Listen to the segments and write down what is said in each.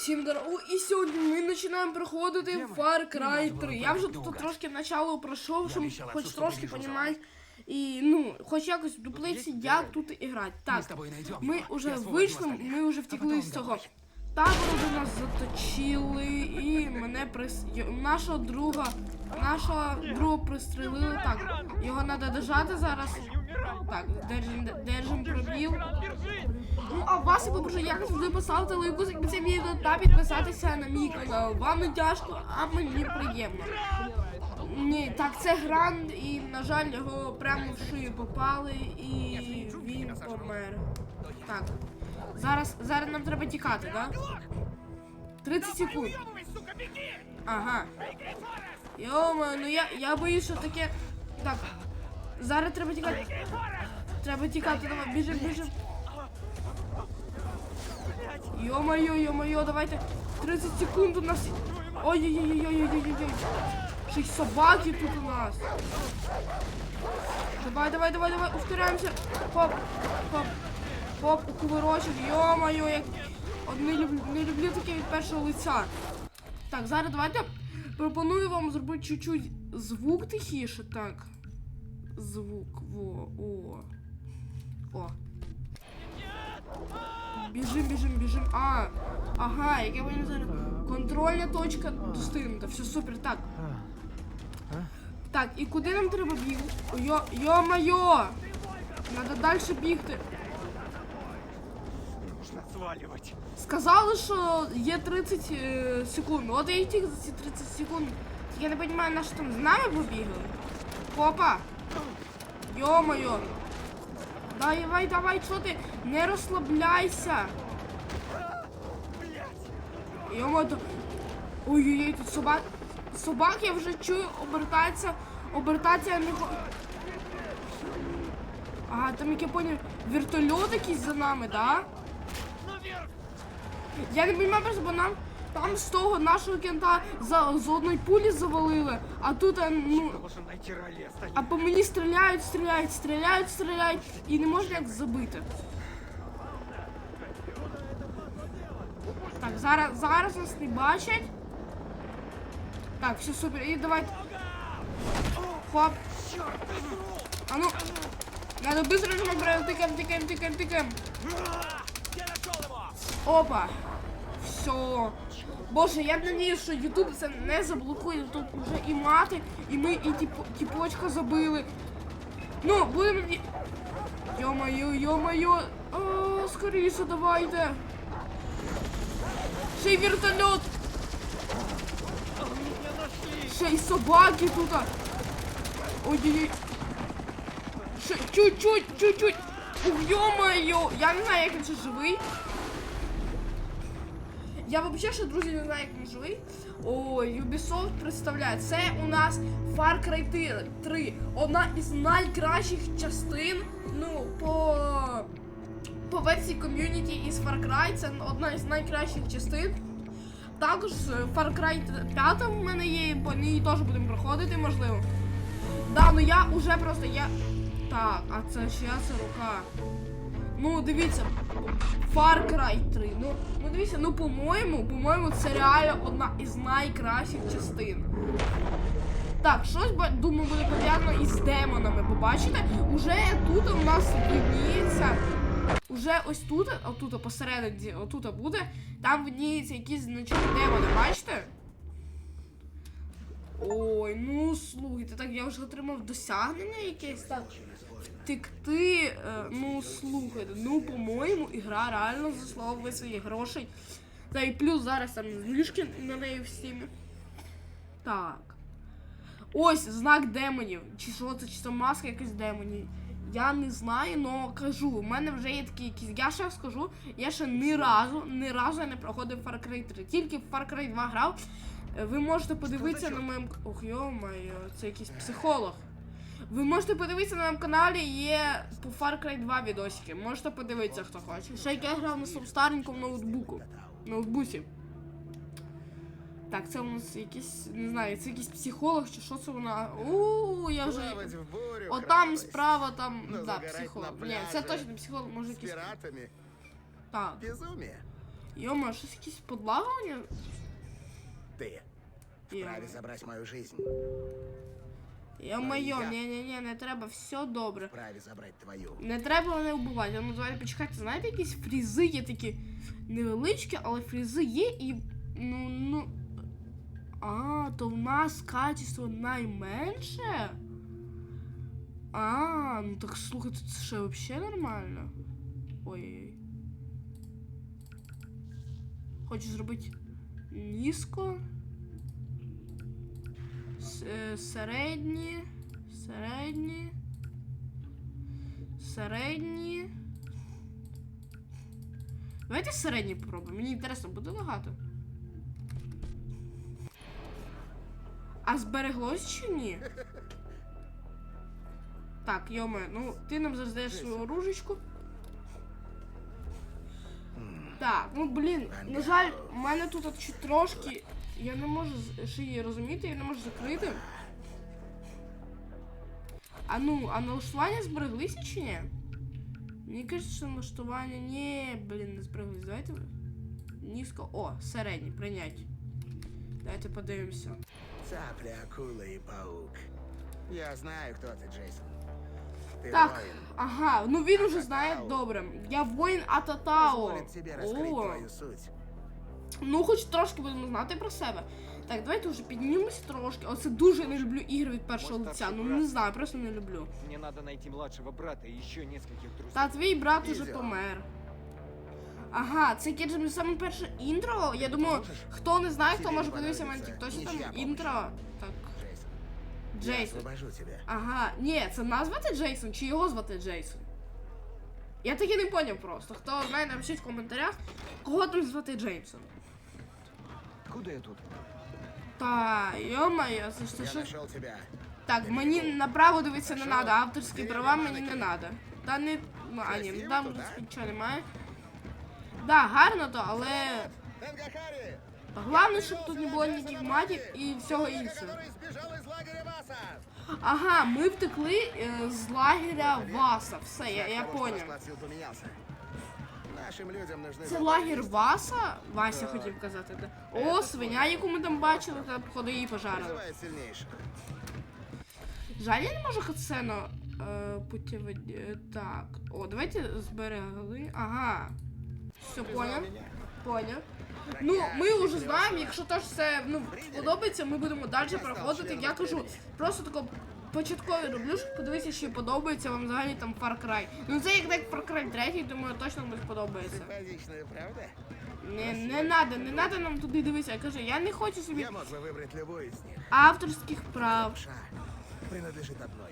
Всім здорово, і сьогодні ми починаємо проходити ми? Far Cry 3. Я вже тут трошки начало пройшов, щоб хоч трошки понімати. І ну, хоч якось в дуплиці, як тут грати. Так, ми вже вийшли, ми вже втекли з цього. Табору, де нас заточили, і мене прис... нашого друга, нашого друга пристрелили. Так, його треба держати зараз. Так, держим, держим пробіл. Ну, а вас я попрошу, як завжди поставити лайку за цим відео та підписатися на мій канал. Вам не тяжко, а мені приємно. Ні, так, це гранд, і, на жаль, його прямо в шию попали, і він помер. Так. Зараз, зараз нам треба тікати, так? Да? 30 секунд. Ага. Йома, ну я, я боюсь, що таке. Так. Зараз треба тікати. Треба тікати, давай, біжим, біжим. Йо-моє, йо-моє, давайте. 30 секунд у нас. Ой-ой-ой-ой-ой-ой-ой. Ще собаки тут у нас. Давай, давай, давай, давай, ускоряємося. Хоп, хоп, хоп, кувирочок. Йо-моє, як... Не люблю, не люблю таке від першого лиця. Так, зараз давайте пропоную вам зробити чуть-чуть звук тихіше. Так. Звук. Во, о. О. Біжим, біжим, біжим. А, ага, як я понял зараз. Контрольна точка достигнута. Все супер. Так. Так, і куди нам треба бігти? Йо, йо-майо! Надо далі бігти. Сказали, що є 30 е, секунд. От я і тільки за ці 30 секунд. Я не розумію, на що там з нами побігли. Опа! Йо-моє! Давай, давай, що ти? Не розслабляйся! Йо-моє, то- Ой-ой-ой, тут собак. Собак я вже чую, обертаться. Обертаться я не хо- Ага, там як я поняв, вертольот якийсь за нами, да? Я не розумію просто, бо нам там з того нашого кента за, з одної пулі завалили, а тут, а, ну, Должен найти Ролеста. а по мені стріляють, стріляють, стріляють, стріляють, і не можна як забити. Так, зараз, зараз нас не бачать. Так, все супер. І давайте. Хоп. А ну. Надо быстро же набрать. Тыкаем, тыкаем, тыкаем, тыкаем. Я нашел его! Опа! Все. Боже, я надіюсь, що Ютуб це не заблокує. Тут вже і мати, і ми, і тіп, тіпочка забили. Ну, будемо. Йо-моє, йо-моє. Скоріше давайте. Ще й вертольот. Ще й собаки тут. Ой-ой-ой. Ще чуть-чуть, чуть-чуть. Йо-моє. Я не знаю, як він ще живий. Я взагалі, що друзі, не знаю, як він живий. Ой, Ubisoft представляє. Це у нас Far Cry 3. Одна із найкращих частин. Ну, по, по версії ком'юніті із Far Cry. Це одна із найкращих частин. Також Far Cry 5 в мене є, по ній теж будемо проходити, можливо. Да, ну я уже просто я. Так, а це чия це рука? Ну, дивіться, Far Cry 3. Ну, ну дивіться, ну по-моєму, по-моєму, це реально одна із найкращих частин. Так, щось думаю буде пов'язано із демонами. Побачите? Уже тут у нас видніється. Уже ось тут, отут посередині, отут буде, там видніється якісь значить демони, бачите? Ой, ну слухайте, так я вже отримав досягнення якесь так. Втекти, е, ну слухайте, ну по-моєму, ігра реально заслуговує свої грошей. Та і плюс зараз там знижки на неї в стімі. Так. Ось знак демонів. Чи що це, чи це маска якась демонів. Я не знаю, але кажу, у мене вже є такі якісь. Я ще скажу, я ще ні разу, ні разу я не проходив Far Cry 3. Тільки в Far Cry 2 грав. Е, Ви можете подивитися на моєму. Ох, йо-моє, це якийсь психолог. Ви можете подивитися на моєму каналі, є по Far Cry 2 відосики. Можете подивитися, хто хоче. Ще я грав на своєму старенькому ноутбуку. Ноутбуці. Так, це у нас якийсь, не знаю, це якийсь психолог чи що це вона. Ууу, я вже. Плавать в бурю, От там храбрость. справа, там, Ну, да, психолог. Ні, це точно психолог, може якийсь. Так. Йома, щось якісь подлагування? Є. вправе забрать мою жизнь, Йо-моє, я. ні-ні-ні, не треба, все добре. вправе забрать твою. Не треба мене вбивати. Ну давайте почекайте, знаєте, якісь фрізи є такі невеличкі, але фрізи є і. Ну, ну. А, то в нас качество найменше. А, ну так слухайте, це ще взагалі нормально. Ой-ой-ой. Хочу зробити низько. Е, Середні. Середні. Середні. Давайте середні попробуємо. Мені інтересно, буде багато. А збереглось чи ні? Так, йоме, ну ти нам зараз даєш свою оружечку. Так, ну блін, на жаль, у мене тут от чуть трошки. Я не можу з- шиї розуміти, я не можу закрити. А ну, а налаштування збереглися чи ні? Мені кажуть, що налаштування. Ні, блін, не збереглись. Давайте. Низько. О, середній, прийнять. Давайте подивимося. Цапля, акула и паук. Я знаю, кто ты, Джейсон. Ты Так, воин. ага, ну він уже знає добре. Я воїн Ататао. Позволит тебе раскрыть О, твою суть. ну хоч трошки будемо знати про себе. Так, давайте вже піднімемося трошки. Оце дуже не люблю ігри від першого Мой лиця. Ну не знаю, просто не люблю. Мне надо найти младшего брата и еще нескольких друзей. Та твій брат уже Ізя. помер. Ага, це Кеджем саме перше інтро. Я думаю, хто не знає, хто може подивитися мене тіктоці там інтро. Так. Джейсон. Ага, ні, це назвати Джейсон чи його звати Джейсон? Я таки не поняв просто. Хто знає, напишіть в коментарях, кого там звати Джейсон. Откуда я тут? Та, йо-моє, це ж це Я що? нашел тебя. Так, мені направо дивитися не треба, авторські права мені не треба. Та не. Ну, а ні, там нічого немає. Да, гарно то, але. Тенгахари! Головне, щоб тут не було ніяких матів і всього іншого. который сбежал из лагеря Васа. Ага, ми втекли е, з лагеря Васа. Все, я, я что поняв. поменялся. Нашим людям нужны Це запасы лагер есть. Васа? Вася хотів казати. Да. О, свиня, яку ми там бачили, та походу її пожарили. Вызывает сильнейших. Жаль, я не можу хацено е, путіводі. е, Так. О, давайте зберегли. Ага. Все, Признал поняв. меня? Поняв. Ну, ми вже знаємо, якщо теж все ну, подобається, ми будемо далі проходити. Я кажу, просто тако початкові роблю, щоб подивитися, чи подобається вам взагалі там Far Cry. Ну це як так Far Cry 3, думаю, точно комусь подобається. Симпатичная, правда? Не, не надо, не надо нам туди дивитися. Я кажу, я не хочу собі Я мог бы выбрать любую из них. авторських прав. Ша принадлежит одной.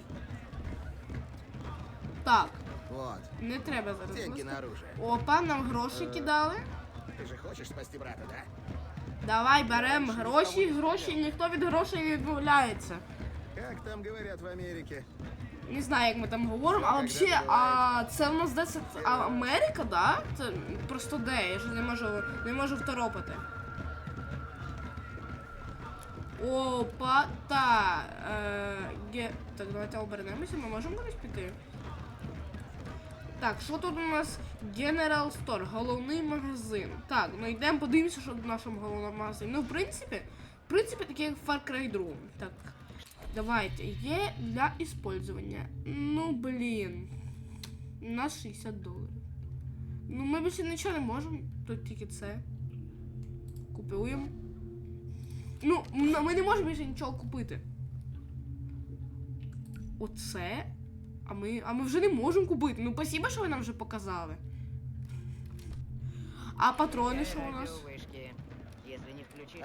Так, Вот, не треба зараз. деньги просто. на оружие. Опа, нам гроші кидали. Ты же хочешь спасти брата, да? Давай беремо гроші, гроші, ніхто від грошей не відмовляється. Как там говорят в Америке? Не знаю, як ми там говоримо, а взагалі, а це в нас де а, Америка, да? Це просто де? Я ж не можу не можу второпати. Опа, та. Е, ге... Так, давайте обернемося, ми можемо кудись піти. Так, що тут у нас General Store, головний магазин. Так, ну йдемо подивимося, що в нашому головному магазині. Ну, в принципі, в принципі, таке як Far Cry 2. Так. Давайте. Є для использования. Ну, блін. У нас 60 доларів. Ну, ми більше нічого не можемо. Тут тільки це. Купуємо. Ну, ми не можемо більше нічого купити. Оце. А ми, а ми вже не можемо купити. Ну, спасибо, що ви нам вже показали. А патрони що у нас?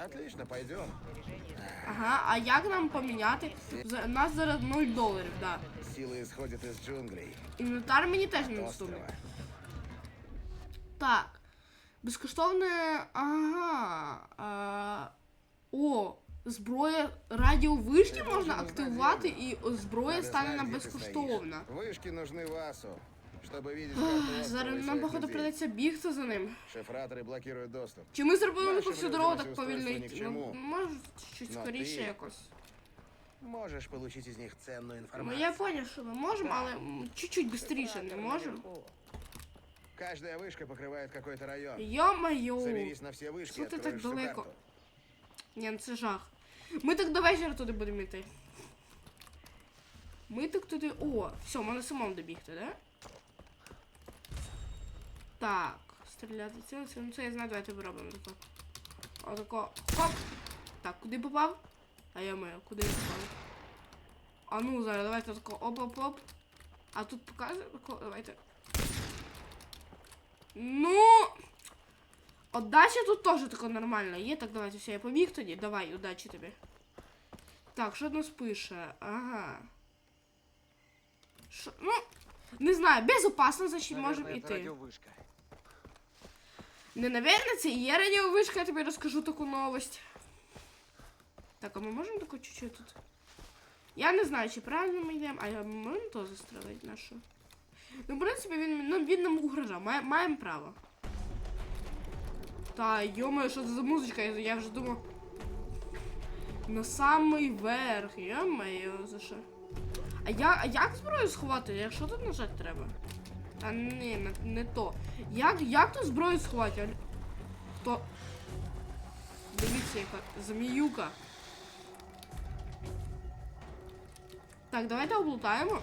Отлично, пойдем. снаряжение, Ага, а як нам поміняти? За- У нас зараз 0 доларів, да. Силы исходят из джунглей. Інвентар мені теж не доступний. Острова. Так. Безкоштовне. Ага. А, о, зброя радіовишки Ти можна должен активувати знати і о, зброя Надо стане знать, нам где ты безкоштовна. стоишь. Вышки нужны Васу, чтобы видеть Ах, карту острова и Зараз нам, своих походу, людей. придеться бігти за ним. Шифраторы блокируют доступ. Чи ми зробили Нашим по всю людям дорогу ці так устройства повільно ні к йти? чому. Ну, може, чуть Но скоріше ти- якось. Можешь получить из них ценную Ну, информацию. я поняв, що ми можемо, але м, чуть-чуть швидше не можемо. наверху. Каждая вышка покрывает какой-то район. Йо-моє. Заберись на все вышки, Что ты так откроешь всю далеко? карту. Ні, ну це жах. Ми так до вечора туди будемо йти. Ми так туди. О, все, можна самому добігти, да? Так, стріляти цілиться. Ну це я знаю, давайте виробимо тако. Отако. Хоп! Так, куди попав? А я маю, куди я попав? А ну зараз, давайте тако оп-оп-оп. А тут показує. тако, Давайте. Ну. Отдача тут теж тако нормально є. Так, давайте все, я побіг тоді. Давай, удачі тобі. Так, що нас пише? Ага. Що? Ну, не знаю, безопасно, значить можемо Наверное, это йти. радиовышка. Не, наверное, це і є радіовишка, я тобі розкажу таку новость. Так, а ми можемо тако чуть-чуть тут. Я не знаю, чи правильно ми йдемо, а я можемо то застрелити нашу. Ну, в принципі, він, ну, він нам угрожав. Має, маємо право. Та йомаю, що це за музичка? Я, вже думав. На самий верх, йомаю, за що? А, я, а як зброю сховати? Я- Що тут нажати треба? А ні, не, не то. Як, як тут зброю сховати? Аль- То. Дивіться, яка зміюка. Так, давайте облутаємо.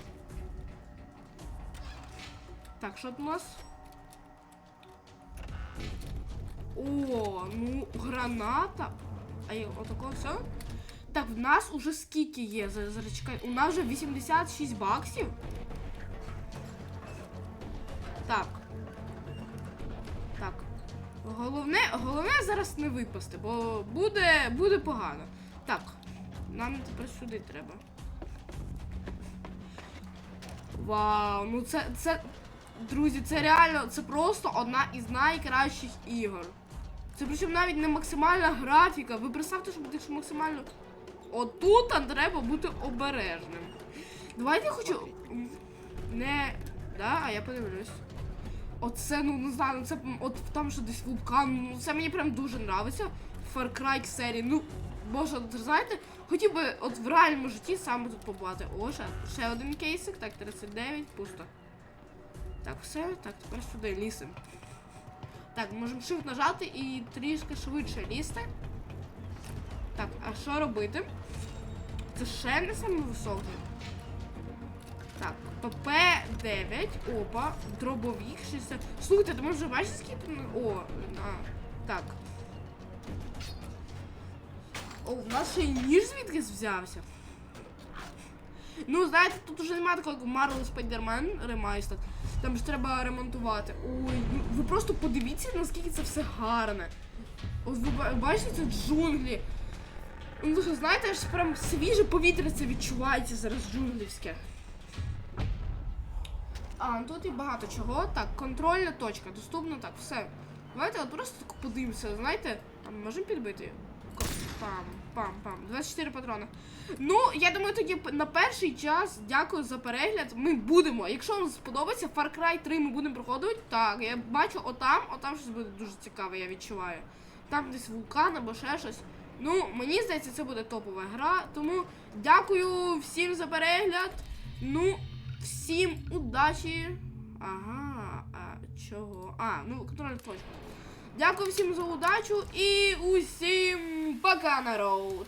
Так, що у нас? О, ну, граната. А я отако все? Так, в нас уже скільки є? Зараз. У нас вже 86 баксів. Так. Так. Головне, головне зараз не випасти, бо буде, буде погано. Так, нам тепер сюди треба. Вау, ну це, це, друзі, це реально, це просто одна із найкращих ігор. Це причому навіть не максимальна графіка. Ви представте, що буде що максимально. Отут треба бути обережним. Давайте я хочу. Не. Да, а я подивлюсь. Оце, ну не знаю, ну це от там що десь вулкан. Ну це мені прям дуже нравиться. Far Cry серії. Ну, боже, от, знаєте, хотів би от в реальному житті саме тут побувати. О, ще, ще один кейсик. Так, 39, пусто. Так, все, так, тепер сюди лісимо. Так, можемо shift нажати і трішки швидше лізти. Так, а що робити? Це ще не саме високий. Так, ПП-9, опа, дробовік 60. Слухайте, ти може бачиш скільки? О, а, так. О, в нас ще й ніж звідкись взявся. Ну, знаєте, тут уже немає такого, як Marvel Spider-Man Remastered. Там ж треба ремонтувати. Ой, ну ви просто подивіться, наскільки це все гарне. От ви бачите, це джунглі. Ну, знаєте, аж прям свіже повітря це відчувається зараз джунглівське. А, тут і багато чого. Так, контрольна точка, доступна, так, все. Давайте просто так подивимося, знаєте, там можемо підбити. Пам, пам, пам. 24 патрона. Ну, я думаю, тоді на перший час дякую за перегляд. Ми будемо. Якщо вам сподобається, Far Cry 3 ми будемо проходити. Так, я бачу отам, отам щось буде дуже цікаве, я відчуваю. Там десь вулкан або ще щось. Ну, мені здається, це буде топова гра. Тому дякую всім за перегляд. Ну, всім удачі. Ага, а чого? А, ну, контроль точка. Дякую всім за удачу і усім пока, народ!